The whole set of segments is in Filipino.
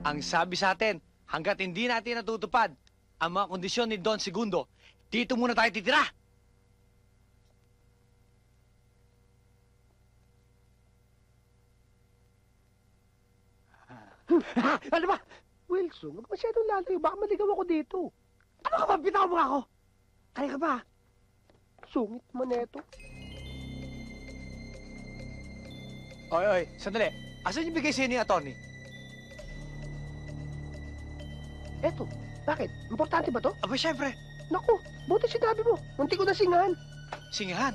Ang sabi sa atin, hanggat hindi natin natutupad ang mga kondisyon ni Don Segundo, dito muna tayo titira. Ha? Ano ba? Wilson, huwag masyadong lalayo. Baka maligaw ako dito. Ano ka ba? Bitaw mo ako. Kaya ka ba? Sungit mo neto. Oy, oy, sandali. Asan yung bigay sa'yo ni attorney? Eto, bakit? Importante ba to? Aba, syempre, Naku, buti sinabi mo. Munti ko na singahan. singahan.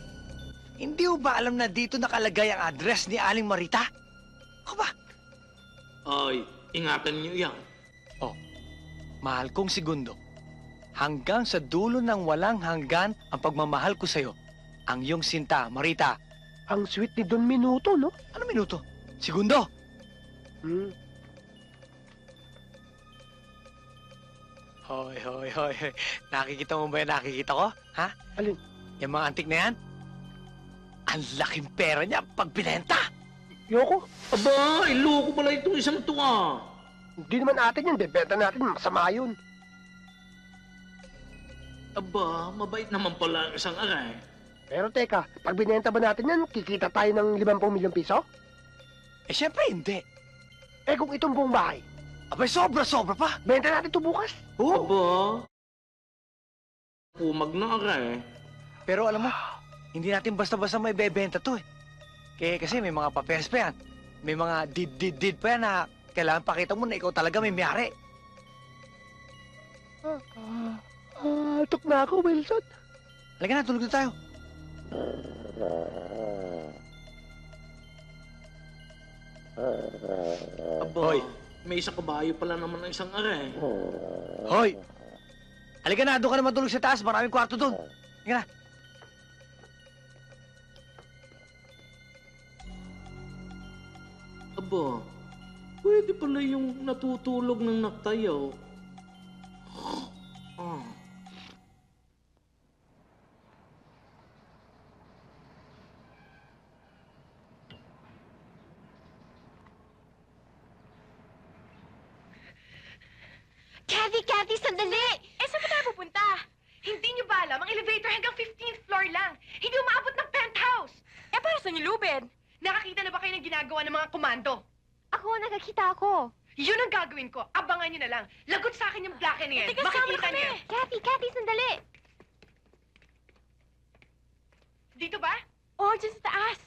Hindi mo ba alam na dito nakalagay ang address ni Aling Marita? Ako ba? Ay, ingatan niyo yan. Mahal kong segundo. Hanggang sa dulo ng walang hanggan ang pagmamahal ko sa'yo. Ang iyong sinta, Marita. Ang sweet ni Don Minuto, no? Ano minuto? Segundo! Hmm. Hoy, hoy, hoy, hoy. Nakikita mo ba yung nakikita ko? Ha? Alin? Yung mga antik na yan? Ang laking pera niya pag binenta! Yoko, Aba, iloko pala itong isang to ah. hindi naman atin yun. Bebenta natin, masama yun. Aba, mabait naman pala ang isang aray. Pero teka, pag binenta ba natin yan, kikita tayo ng 50 milyong piso? Eh, syempre hindi. Eh kung itong buong bahay, Abay, sobra-sobra pa. benta natin ito bukas. Oo. Aba, kumag na aray. Pero alam mo, hindi natin basta-basta may bebenta to eh. Kaya kasi may mga papeles pa yan. May mga did-did-did pa yan na kailangan pakita mo na ikaw talaga may mayari. Ah, ah, ah, tok na ako, Wilson. Halika na, tulog na tayo. Aba, Hoy. May isa kabayo pala naman ang isang aray. Hoy! Halika na, doon ka na matulog sa taas. Maraming kwarto doon. Halika na. Aba, pwede pala yung natutulog ng naktayaw. Kathy, Kathy, sandali! Eh, saan ba tayo pupunta? Hindi niyo ba alam, ang elevator hanggang 15th floor lang. Hindi umabot ng penthouse. Eh, para sa niyo, Lubed? Nakakita na ba kayo ng ginagawa ng mga komando? Ako, nakakita ako. Yun ang gagawin ko. Abangan niyo na lang. Lagot sa akin yung black and yan. Teka, Makikita niyo. Kathy, Kathy, sandali! Dito ba? Oh, dyan sa taas.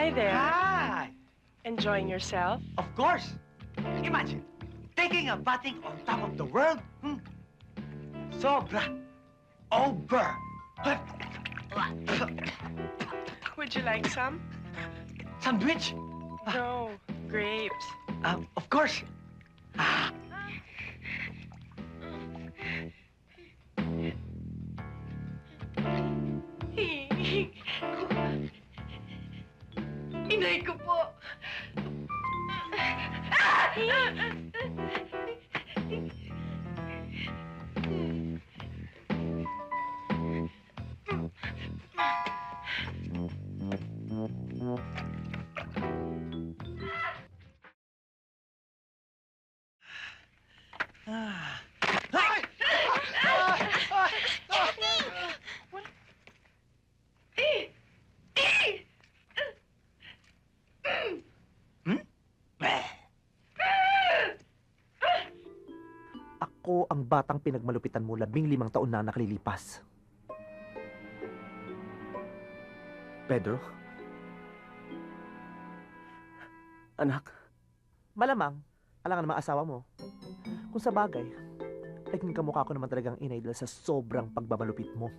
Hi there. Hi! Enjoying yourself? Of course! Imagine, taking a batting on top of the world. Hmm? Sobra. Over. Would you like some? Sandwich? No, grapes. Um, of course. Ah, Ako ang batang pinagmalupitan mo labing limang taon na nakalilipas. Pedro? Anak? Malamang, alangan naman asawa mo. Kung sa bagay, naging kamukha ko naman talagang inay dahil sa sobrang pagbabalupit mo.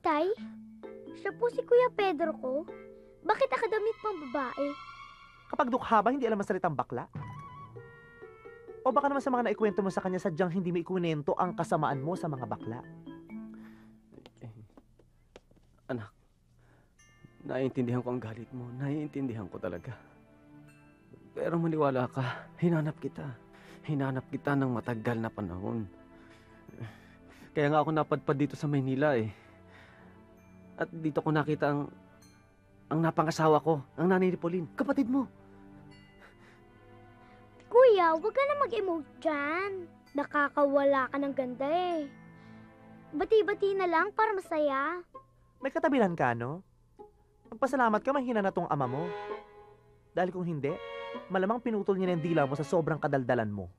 Tay, siya po si Kuya Pedro ko. Bakit akadamit pang babae? Kapag dukha ba, hindi alam ang salitang bakla? O baka naman sa mga naikwento mo sa kanya, sadyang hindi mo ikwento ang kasamaan mo sa mga bakla. Naiintindihan ko ang galit mo. Naiintindihan ko talaga. Pero maniwala ka, hinanap kita. Hinanap kita ng matagal na panahon. Kaya nga ako napadpad dito sa Maynila eh. At dito ko nakita ang ang napangasawa ko, ang nanay ni Pauline, kapatid mo. Kuya, huwag ka na mag-emote dyan. Nakakawala ka ng ganda eh. Bati-bati na lang para masaya. May katabilan ka, no? Magpasalamat ka mahina na tong ama mo. Dahil kung hindi, malamang pinutol niya yung dila mo sa sobrang kadaldalan mo.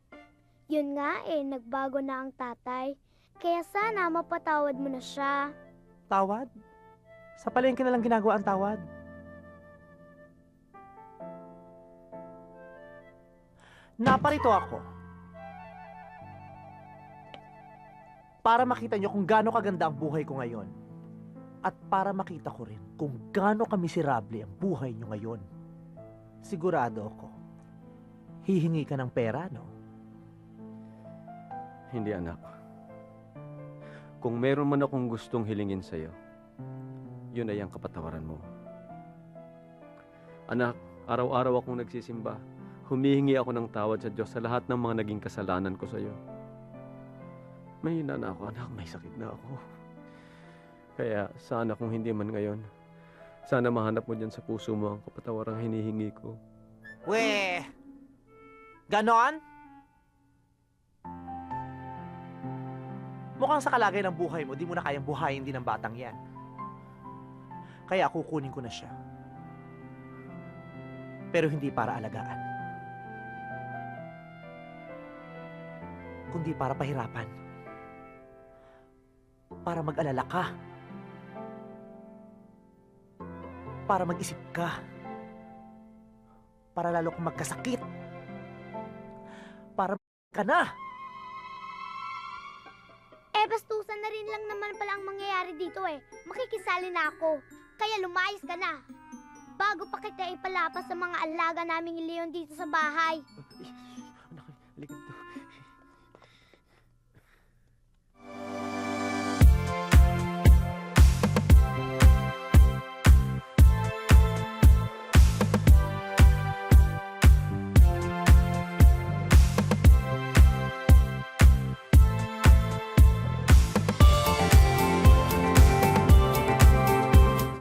Yun nga eh, nagbago na ang tatay. Kaya sana mapatawad mo na siya. Tawad? Sa palengke na lang ginagawa ang tawad. Naparito ako. Para makita nyo kung gaano kaganda ang buhay ko ngayon. At para makita ko rin kung gaano kamiserable ang buhay nyo ngayon. Sigurado ako. Hihingi ka ng pera, no? Hindi anak. Kung meron man akong gustong hilingin sa'yo, yun ay ang kapatawaran mo. Anak, araw-araw akong nagsisimba. Humihingi ako ng tawad sa Diyos sa lahat ng mga naging kasalanan ko sa'yo. May hina na ako, anak. May sakit na ako. Kaya sana kung hindi man ngayon, sana mahanap mo dyan sa puso mo ang kapatawarang hinihingi ko. We! Ganon? Mukhang sa kalagay ng buhay mo, di mo na kayang buhayin din ng batang yan. Kaya kukunin ko na siya. Pero hindi para alagaan. Kundi para pahirapan. Para mag-alala ka. Para mag-isip ka para lalo kang magkasakit. Para ka na. Eh, bastusan na rin lang naman pala ang mangyayari dito eh. Makikisali na ako. Kaya lumayas ka na. Bago pa kita ipalapas sa mga alaga naming leon dito sa bahay.